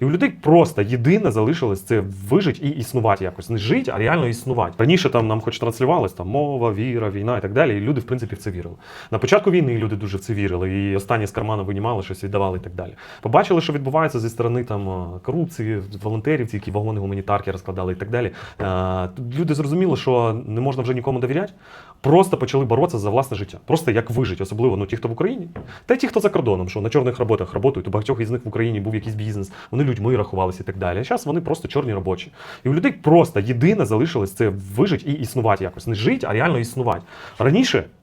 І у людей просто єдине залишилось це вижити і існувати якось. Не жити, а реально існувати. Раніше там нам хоч транслювалось там мова, віра, війна і так далі. І люди, в принципі, в це вірили. На початку війни люди дуже в це вірили, і останні з карману винімали щось, віддавали і так далі. Побачили, що відбувається зі сторони там е, корупції, волонтерів, ті, які вагони гуманітарки розкладали і так далі. Е, Люди зрозуміли, що не можна вже нікому довіряти. Просто почали боротися за власне життя. Просто як вижити, особливо ну, ті, хто в Україні, та й ті, хто за кордоном, що на чорних роботах працюють, у багатьох із них в Україні був якийсь бізнес, вони людьми рахувалися і так далі. А зараз вони просто чорні робочі. І у людей просто єдине залишилось це вижити і існувати якось. Не жити, а реально існувати. Раніше,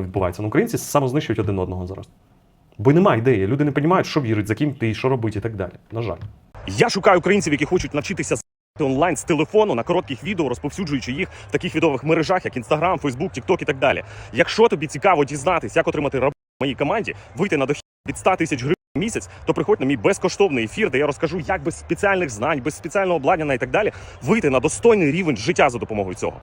відбувається. Ну, українці самознищують один одного зараз. Бо немає ідеї. Люди не розуміють, що вірить, за ким ти, що робити і так далі. На жаль. Я шукаю українців, які хочуть навчитися онлайн з телефону на коротких відео, розповсюджуючи їх в таких відових мережах, як Instagram, Facebook, TikTok і так далі. Якщо тобі цікаво дізнатись, як отримати роботу в моїй команді, вийти на дохід від 100 тисяч гривень в місяць, то приходь на мій безкоштовний ефір, де я розкажу, як без спеціальних знань, без спеціального обладнання і так далі вийти на достойний рівень життя за допомогою цього.